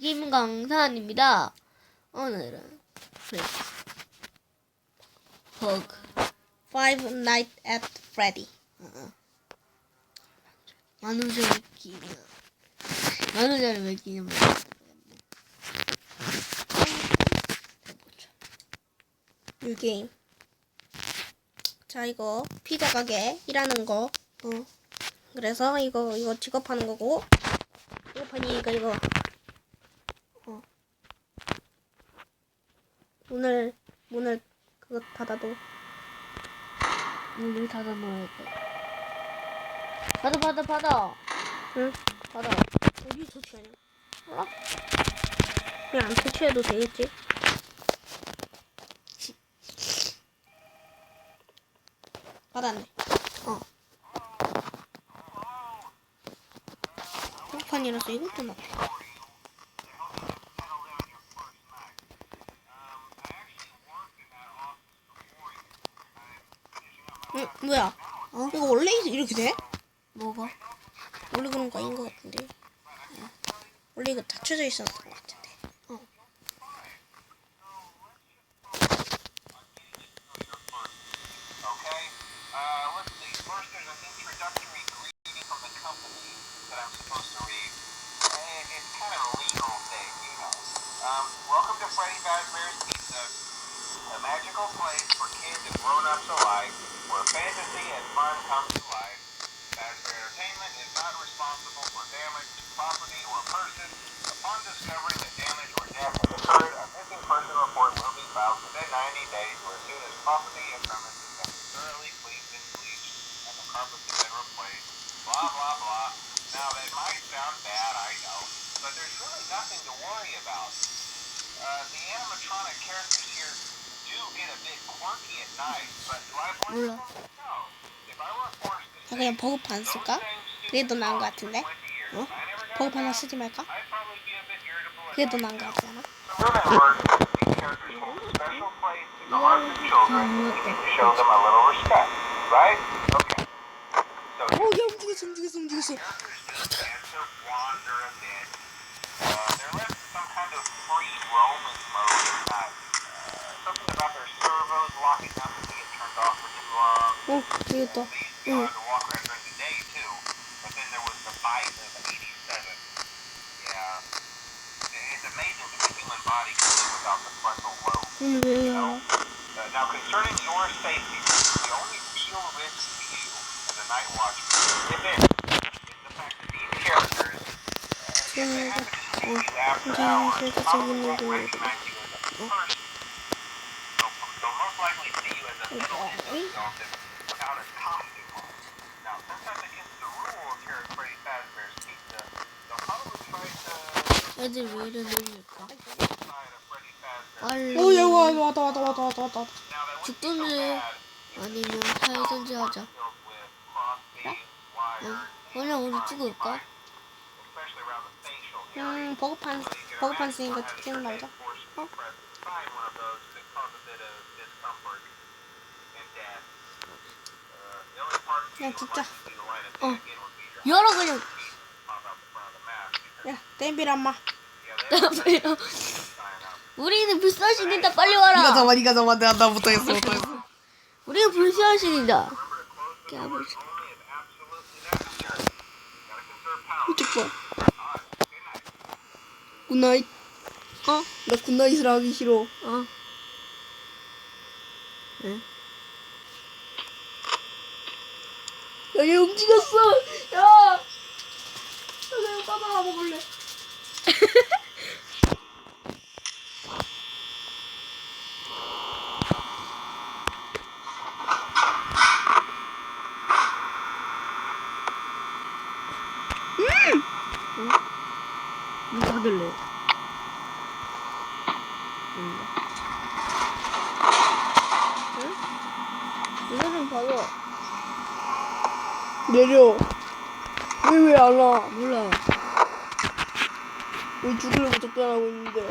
김강산입니다. 오늘은 버그 Five Nights at Freddy. 만우절 기념 만우절을 왜 기념을 해보죠. 이 게임. 자, 이거 피자 가게 일하는 거. 어. 그래서 이거 이거 직업하는 거고. 직업하니까 이거. 문을 문을 그거 닫아도. 문을 닫아 놓아야 돼. 받아 받아 받아. 응. 받아. 어디 터치하냐? 몰라? 그냥 안 터치해도 되겠지? 받았네. 어. 한판이라서 이것도 나. 응, 뭐야? 어? 이거 원래 이렇게 돼? 뭐가? 원래 그런 거 아닌 것 같은데. 어. 원래 이거 닫혀져 있었던 것 같은데. 어. Uh. Um, welcome to Freddy Fazbear's Pizza, a magical place for kids and grown-ups alike, where fantasy and fun come to life. Fazbear Entertainment is not responsible for damage to property or person. Upon discovering that damage or death has occurred, a missing person report will be filed within 90 days or as soon as property and premises have been thoroughly cleaned and bleached and the carpets have been replaced. Blah, blah, blah. Now, that might sound bad, I know, but there's really nothing to worry about. Uh, the animatronic characters here 몰라. 자, 그냥 버그판 쓸까? 그게 더 나은 것 같은데? 어? 버그판 하나 쓰지 말까? 그게 더 나은 것. So 어, 야, 움직였어, 움직였어, 움직였어. to Dito. Mm. Yeah. Now concerning your safety, the only real risk to you as a night watchman, if is the fact that these characters, uh, if they happen to see you after hours, probably won't recognize you as a person. They'll most likely see you as a middle-aged adult without a costume on. Now, since that's against the rules here at Freddy Fazbear's Pizza, they'll probably try to 애들 왜 이래 Fazbear's 빨리 어, 야, 와, 왔다, 왔다, 왔다, 왔다, 왔다. 죽든지 아니면 살든지 하자. 응. 그냥 우리 죽을까? 음, 버그판, 버그판 쓰니까 찍는 말자. Forcibly 그냥 would 진짜. 어. 열어 그냥. 야, 댐비란 마. 우리는 불사신이다 빨리 니가 와라. 잡아, 니가 잡아. 내가 나부터 했어, 부터 했어. 우리는 불사신이다. conserve power. 이쪽 봐. 굿나잇. 어? 나 굿나잇을 하기 싫어. 어. 응? 야, 얘 움직였어. 야. 야, 내가 바나나 먹을래. 누가 하길래? 뭔가? 응? 이거는 봐봐. 내려. 왜 왜 안 와? 몰라. 왜 죽으려고 접근하고 있는데?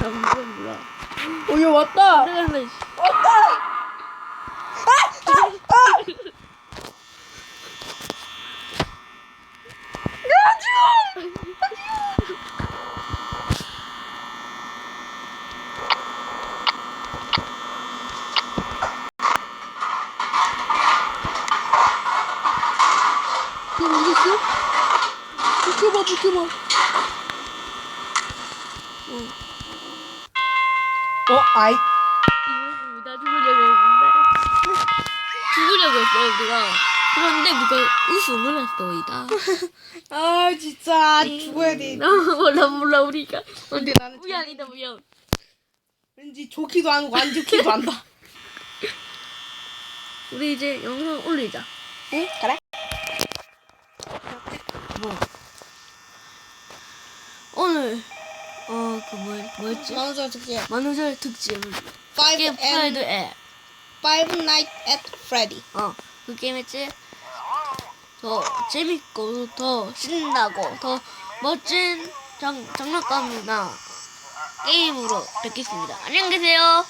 아, 무슨 몰라. 어, 얘 왔다. 그래, 왔다. 포켓몬 뭐. 응. 어 아이. 나 죽으려고 했는데? 죽으려고 했어 우리가. 그런데 누가 웃음을 했어이다. 아 진짜. 죽어야 돼. 아, 몰라 몰라 우리가. 근데 나는 우연이다 우연 왠지 좋기도 안고 안 좋기도 한다. 우리 이제 영상 올리자. 응? 그래. 뭐? 오늘, 어, 그 뭐, 뭐였지? 나눠줘 줄게. 만우절 특집. Five and 프라이드 앱. Five Nights at Freddy. 어, 그 게임 했지? 더 재밌고, 더 신나고, 더 멋진 장, 장난감이나 게임으로 뵙겠습니다. 안녕히 계세요.